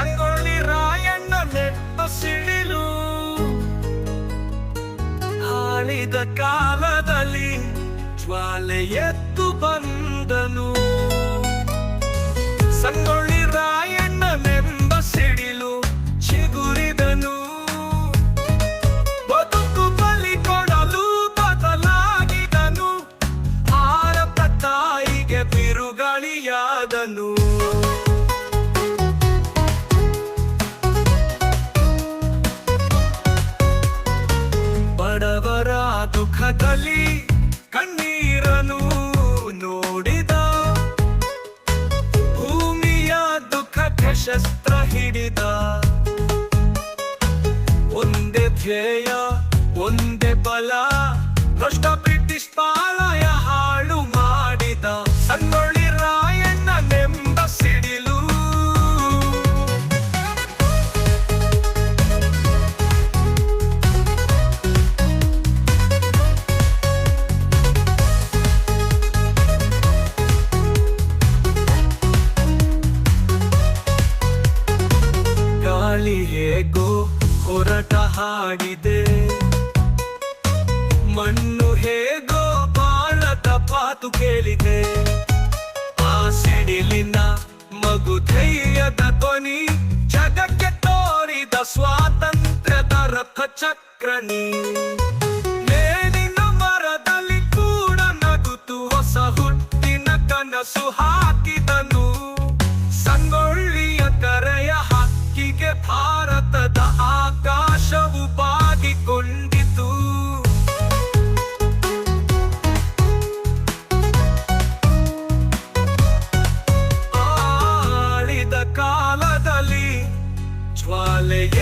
ಸಂಗೊಳ್ಳಿ ರಾಯಣ್ಣ ನೆಟ್ಟ ಸಿಡಿಲು. ಆಳಿದ ಕಾಲದಲ್ಲಿ ಜ್ವಾಲೆ ಎದ್ದು ಬಂದನು. ಸಂಗೊಳ್ಳಿ ರಾಯಣ್ಣನೆಂಬ ಸಿಡಿಲು ಚಿಗುರಿದನು. ಬದುಕು ಬಲಿ ಕೊಡಲು ಬದಲಾಗಿದನು. ಭಾರತ ತಾಯಿಗೆ ಬಿರುಗಾಳಿಯಾದನು. ದುಃಖದಲ್ಲಿ ಕಣ್ಣೀರನು ನೋಡಿದ. ಭೂಮಿಯ ದುಃಖಕ್ಕೆ ಶಸ್ತ್ರ ಹಿಡಿದ. ಒಂದೇ ಧ್ಯೇಯ ಒಂದೇ ಬಲ ಹೇಗೋ ಹೊರಟ ಹಾಗಿದೆ. ಮಣ್ಣು ಹೇಗೋ ಬಾಳ ತಪಾತು ಕೇಳಿದೆ. ಆ ಸಿಡಿಲಿನ ಮಗು ಧೈರ್ಯದ ಧ್ವನಿ, ಜಗಕ್ಕೆ ತೋರಿದ ಸ್ವಾತಂತ್ರ್ಯದ ರಥ ಚಕ್ರನಿ ಮೇಲಿನ ಮರದಲ್ಲಿ ಕೂಡ ನಗುತು ಹೊಸ ಹುಟ್ಟಿನ ಕನಸು Malaya